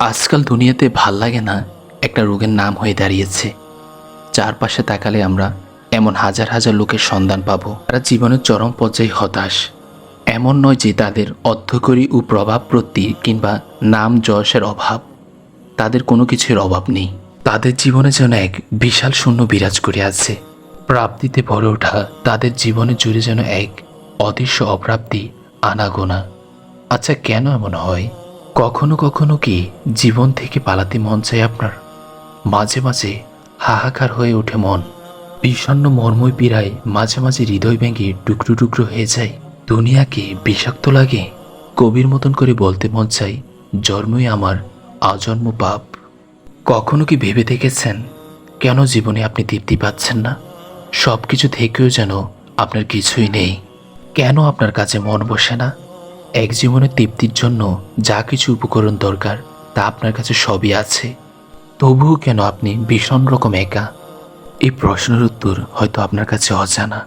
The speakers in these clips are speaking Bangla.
আজকাল দুনিয়াতে ভালো লাগে না একটা রোগের নাম হয়ে দাঁড়িয়েছে। চারপাশে তাকালে আমরা এমন হাজার হাজার লোকের সন্ধান পাবো তারা জীবনের চরম পর্যায়ে হতাশ। এমন নয় যে তাদের অর্থকরী ও প্রভাব প্রতি কিংবা নাম যশের অভাব। তাদের কোনো কিছুর অভাব নেই। তাদের জীবনে যেন এক বিশাল শূন্য বিরাজ করে আছে। প্রাপ্তিতে ভরে ওঠা তাদের জীবনে জুড়ে যেন এক অদৃশ্য অপ্রাপ্তি, আনাগোনা। আচ্ছা কেন এমন হয়? কখনো কখনো কি জীবন থেকে পালাতে মন চায় আপনার? মাঝে মাঝে হাহাকার হয়ে ওঠে মন। বিষণ্ণ মর্ময় পীড়ায় মাঝে মাঝে হৃদয় ভেঙে টুকরো টুকরো হয়ে যায়। দুনিয়াকে বিষাক্ত লাগে। কবির মতন করে বলতে মন চাই জন্মই আমার, আজন্ম পাপ। কখনো কি ভেবে দেখেছেন কেন জীবনে আপনি তৃপ্তি পাচ্ছেন না? সব কিছু থেকেও যেন আপনার কিছুই নেই। কেন আপনার কাছে মন বসে না? এক জীবনের তৃপ্তির জন্য যা কিছু উপকরণ দরকার, তা আপনার কাছে সবই আছে। তবুও কেন আপনি ভীষণ রকম একা? এই প্রশ্নের উত্তর হয়তো আপনার কাছে অজানা।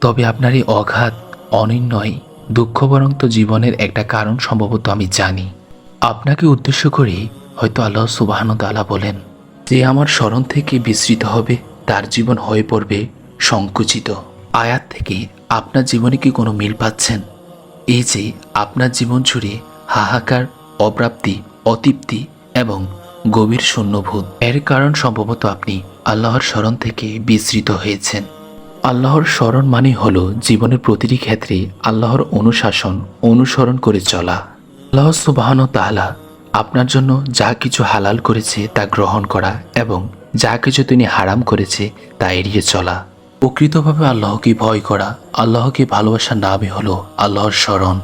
তবে আপনার এই অঘাত অনির্ণয় দুঃখবরং তো জীবনের একটা কারণ সম্ভবত আমি জানি। আপনাকে উদ্দেশ্য করে হয়তো আল্লাহ সুবাহান তালা বলেন, যে আমার স্মরণ থেকে বিস্মৃত হবে, তার জীবন হয়ে পড়বে সংকুচিত। আয়াত থেকে আপনার জীবনে কি কোনো মিল পাচ্ছেন? এই যে আপনার জীবন জুড়ে হাহাকার অপ্রাপ্তি অতৃপ্তি এবং গভীর শূন্যভূত। এর কারণ সম্ভবত আপনি আল্লাহর স্মরণ থেকে বিস্মৃত হয়েছেন। আল্লাহর স্মরণ মানে হল জীবনের প্রতিটি ক্ষেত্রে আল্লাহর অনুশাসন অনুসরণ করে চলা। আল্লাহ সুবাহন তাহলা আপনার জন্য যা কিছু হালাল করেছে তা গ্রহণ করা এবং যা কিছু তিনি হারাম করেছে তা এড়িয়ে চলা। প্রকৃতভাবে আল্লাহকে ভয় করা, আল্লাহকে ভালোবাসার নামই হলো আল্লাহর স্মরণ।